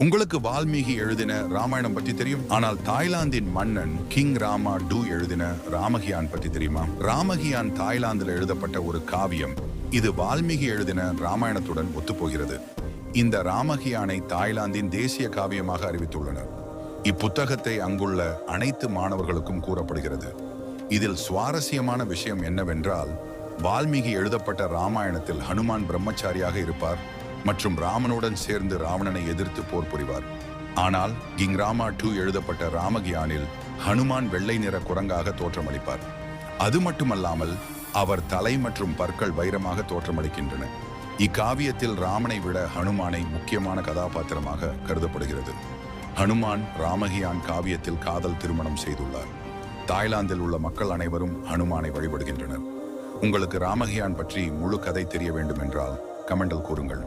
உங்களுக்கு வால்மீகி எழுதின ராமாயணம் பற்றி தெரியும்? ஆனால் தாய்லாந்தின் மன்னன் கிங் ராமா டூ எழுதின ராமகியான் பற்றி தெரியுமா? ராமகியான் தாய்லாந்தில் எழுதப்பட்ட ஒரு காவியம் இது வால்மீகி எழுதின ராமாயணத்துடன் ஒத்துப்போகிறது. இந்த ராமகியானை தாய்லாந்தின் தேசிய காவியமாக அறிவித்துள்ளனர் இப்புத்தகத்தை அங்குள்ள அனைத்து மாணவர்களுக்கும் கூறப்படுகிறது. இதில் சுவாரஸ்யமான விஷயம் என்னவென்றால் வால்மீகி எழுதப்பட்ட ராமாயணத்தில் ஹனுமான் பிரம்மச்சாரியாக இருப்பார் மற்றும் ராமனுடன் சேர்ந்து ராவணனை எதிர்த்து போர் புரிவார். ஆனால் கிங் ராமா டூ எழுதப்பட்ட ராமகியானில் ஹனுமான் வெள்ளை நிற குரங்காக தோற்றமளிப்பார். அது மட்டுமல்லாமல் அவர் தலை மற்றும் பற்கள் வைரமாக தோற்றமளிக்கின்றன. இக்காவியத்தில் ராமனை விட ஹனுமானை முக்கியமான கதாபாத்திரமாக கருதப்படுகிறது. ஹனுமான் ராமகியான் காவியத்தில் காதல் திருமணம் செய்துள்ளார். தாய்லாந்தில் உள்ள மக்கள் அனைவரும் ஹனுமானை வழிபடுகின்றனர். உங்களுக்கு ராமகியான் பற்றி முழு கதை தெரிய வேண்டும் என்றால் கமெண்டில் கூறுங்கள்.